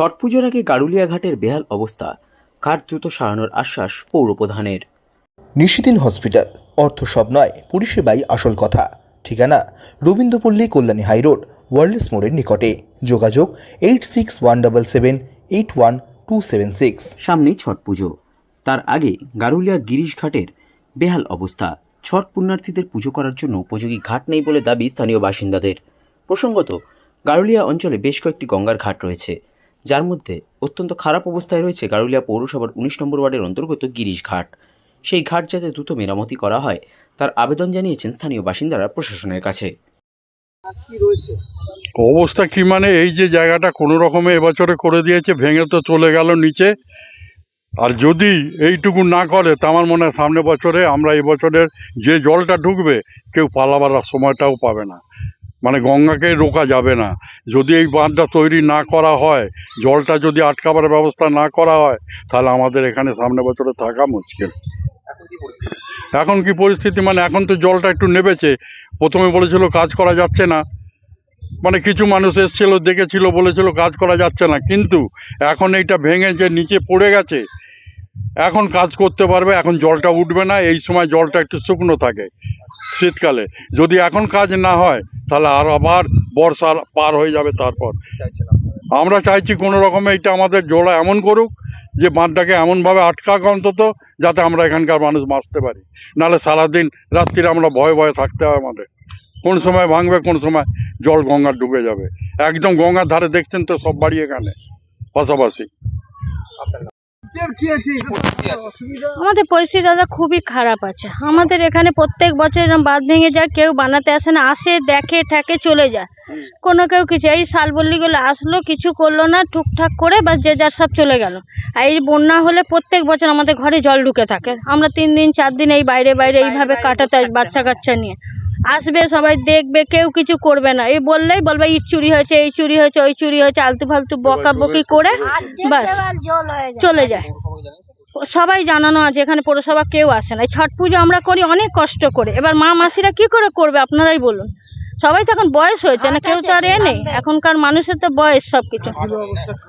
ছট পুজোর আগে গারুলিয়া ঘাটের বেহাল অবস্থা। ঘাট দ্রুত সারানোর আশ্বাস পৌর প্রধানের নিশিদিন হসপিটাল অর্থ সব নয় পরিষেবাই আসল কথা। ঠিকানা রবীন্দ্রপল্লী কল্যাণী হাইরোড ওয়ার্ল্ডস মোড়ের নিকটে। যোগাযোগ eight six one double seven eight one two seven six. সামনেই ছট পুজো। তার আগে গারুলিয়া গিরিশ ঘাটের বেহাল অবস্থা। ছট পুণ্যার্থীদের পুজো করার জন্য উপযোগী ঘাট নেই বলে দাবি স্থানীয় বাসিন্দাদের। প্রসঙ্গত গারুলিয়া অঞ্চলে বেশ কয়েকটি গঙ্গার ঘাট রয়েছে। যার মধ্যে অত্যন্ত খারাপ অবস্থায় রয়েছে গারুলিয়া পৌরসভার উনিশ নম্বর ওয়ার্ডের অন্তর্গত গিরিশ ঘাট। সেই ঘাট যাতে দ্রুত মেরামতি করা হয় তার আবেদন জানিয়েছেন স্থানীয় বাসিন্দারা প্রশাসনের কাছে। অবস্থা কি মানে? এই যে জায়গাটা কোনো রকমে এবছরে করে দিয়েছে ভেঙে তো চলে গেল নিচে। আর যদি এইটুকু না করে তা আমার মনে হয় সামনে বছরে আমরা এবছরের যে জলটা ঢুকবে কেউ পালাবার সময়টাও পাবে না। মানে গঙ্গাকে রোকা যাবে না। যদি এই বাঁধটা তৈরি না করা হয় জলটা যদি আটকাবার ব্যবস্থা না করা হয় তাহলে আমাদের এখানে সামনে বছরে থাকা মুশকিল। এখন কি পরিস্থিতি? মানে এখন তো জলটা একটু নেবেছে। প্রথমে বলেছিল কাজ করা যাচ্ছে না। মানে কিছু মানুষ এসেছিল দেখেছিল বলেছিল কাজ করা যাচ্ছে না। কিন্তু এখন এইটা ভেঙে যে নিচে পড়ে গেছে এখন কাজ করতে পারবে এখন জলটা উঠবে না। এই সময় জলটা একটু শুকনো থাকে শীতকালে। যদি এখন কাজ না হয় তাহলে আর আবার বর্ষা পার হয়ে যাবে তারপর। আমরা চাইছি কোনো রকমে এটা আমাদের জোড়া এমন করুক যে বাঁধটাকে এমনভাবে আটকাক অন্তত যাতে আমরা এখানকার মানুষ বাঁচতে পারি। নাহলে সারাদিন রাত্রিরে আমরা ভয়ে ভয়ে থাকতে হয় আমাদের। কোন সময় ভাঙবে কোন সময় জল গঙ্গার ডুবে যাবে। একদম গঙ্গার ধারে দেখছেন তো সব বাড়ি এখানে পাশাপাশি। আমাদের পরিস্থিতি দাদা খুবই খারাপ আছে। আমাদের এখানে প্রত্যেক বছর এরকম বাঁধ ভেঙে যায় কেউ বানাতে আসে না আসে দেখে ঠেকে চলে যায়। কোনো কেউ কিছু এই শালবল্লিগুলো আসলো কিছু করল না টুকটাক করে বা যে যার সব চলে গেল। আর এই বন্যা হলে প্রত্যেক বছর আমাদের ঘরে জল ঢুকে থাকে। আমরা তিন দিন চার দিন এই বাইরে বাইরে এইভাবে কাটাতে হয় বাচ্চা কাচ্চা নিয়ে। আসবে সবাই দেখবে কেউ কিছু করবে না। এই বললেই বলবে ইট চুরি হয়েছে এই চুরি হয়েছে ওই চুরি হয়েছে আলতু ফালতু বকাবকি করে বাস চলে যায়। সবাই জানানো আছে এখানে পৌরসভা কেউ আসে না। এই ছট পুজো আমরা করি অনেক কষ্ট করে। এবার মা মাসিরা কি করে করবে আপনারাই বলুন। সবাই তো এখন বয়স হয়েছে না কেউ তো আর এ নেই। এখনকার মানুষের তো বয়স সবকিছু।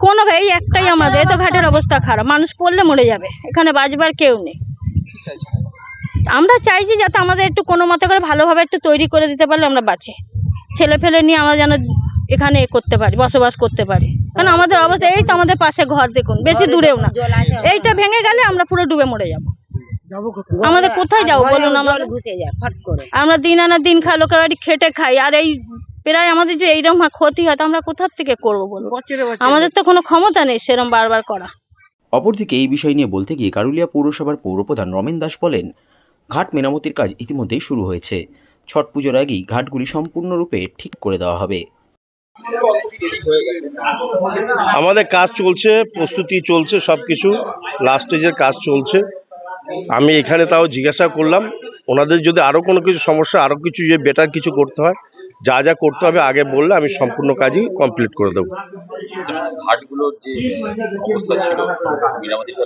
কোনো এই একটাই আমাদের এই তো ঘাটের অবস্থা খারাপ। মানুষ পড়লে মরে যাবে। এখানে বাজবার কেউ নেই। আমরা চাইছি যাতে আমাদের একটু কোনো মতে করে ভালোভাবে একটু তৈরি করে দিতে পারলে আমরা বাঁচি। ছেলে ফেলে নিয়ে আমরা যেন এখানে করতে পারি বসবাস করতে পারি। কারণ আমাদের অবস্থা এই তো আমাদের পাশে ঘর দেখুন বেশি দূরেও না। এইটা ভেঙে গেলে আমরা পুরো ডুবে মরে যাব। আমাদের কোথায় যাব বলুন আমরা ঘুষে যায় ফট করে। আমরা দিন আনা দিন খাই লোকের বাড়ি খেটে খাই আর এই প্রায় আমাদের যে এইরকম ক্ষতি হয় তো আমরা কোথার থেকে করব বলুন? আমাদের তো কোনো ক্ষমতা নেই সেরকম বারবার করা। অপরদিকে এই বিষয় নিয়ে বলতে গিয়ে গারুলিয়া পৌরসভার পৌরপ্রধান রমেন দাস বলেন ঘাট মেরামতির কাজ ইতিমধ্যেই শুরু হয়েছে। ছট পুজোর আগেই ঘাটগুলি সম্পূর্ণরূপে ঠিক করে দেওয়া হবে। আমাদের কাজ চলছে, প্রস্তুতি চলছে সব কিছু লাস্ট স্টেজের কাজ চলছে। আমি এখানে তাও জিজ্ঞাসা করলাম, ওনাদের যদি আরও কোনো কিছু সমস্যা আরও কিছু যে বেটার কিছু করতে হয় যা যা করতে হবে আগে বললে আমি সম্পূর্ণ কাজই কমপ্লিট করে দেবো।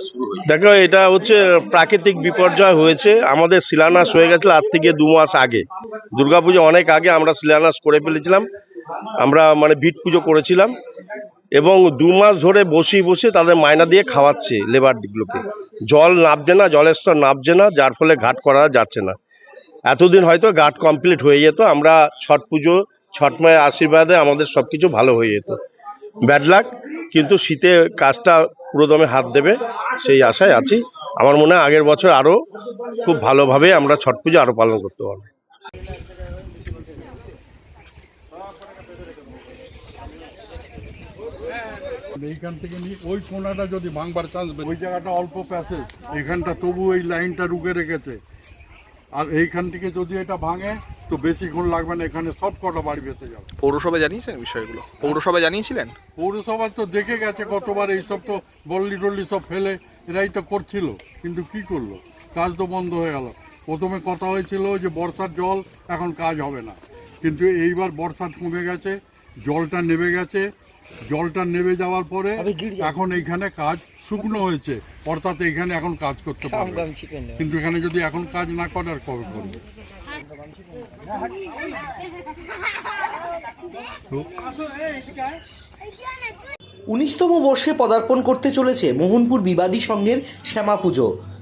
শুরু হয়েছে। দেখো এটা হচ্ছে প্রাকৃতিক বিপর্যয় হয়েছে। আমাদের শিলান্যাস হয়ে গেছিল আজ থেকে দু মাস আগে। দুর্গাপুজো অনেক আগে আমরা শিলান্যাস করে ফেলেছিলাম। আমরা মানে ভিট পুজো করেছিলাম। এবং দু মাস ধরে বসে বসে তাদের মায়না দিয়ে খাওয়াচ্ছে লেবার লেবারগুলোকে জল নামছে না জলের স্তর নামছে না যার ফলে ঘাট করা যাচ্ছে না। এতদিন হয়তো ঘাট কমপ্লিট হয়ে যেত, আমরা ছট পুজো, ছট মায়ের আশীর্বাদে আমাদের সব কিছু ভালো হয়ে যেত। ব্যাড লাক কিন্তু শীতে কাজটা পুরোদমে হাত দেবে, সেই আশায় আছি। আমার মনে হয় আগের বছর আরও খুব ভালোভাবে আমরা ছট পুজো আরও পালন করতে পারব। এইখান থেকে নিয়ে ওই কোনাটা যদি ভাঙবার চান্স ওই জায়গাটা অল্প প্যাসেজ এখানটা তবু এই লাইনটা রুকে রেখেছে। আর এইখান থেকে যদি এটা ভাঙে তো বেশিক্ষণ লাগবে না এখানে সব কটা বাড়ি বেঁচে যাবে। পৌরসভা জানিয়েছেন বিষয়গুলো? পৌরসভা জানিয়েছিলেন? পৌরসভা তো দেখে গেছে কতবার এইসব তো বল্লি টল্লি সব ফেলে এরাই তো করছিল কিন্তু কি করল? কাজ তো বন্ধ হয়ে গেল। প্রথমে কথা হয়েছিল যে বর্ষার জল এখন কাজ হবে না। কিন্তু এইবার বর্ষা কমে গেছে জলটা নেমে গেছে জলটা নেমে যাওয়ার পরে এখন এইখানে কাজ শুকনো হয়েছে। অর্থাৎ এইখানে এখন কাজ করতে পারবে কিন্তু এখানে যদি এখন কাজ না করে আর কবে করবে? উনিশতম বর্ষে পদার্পণ করতে চলেছে মোহনপুর বিবাদী সংঘের শ্যামা পুজো।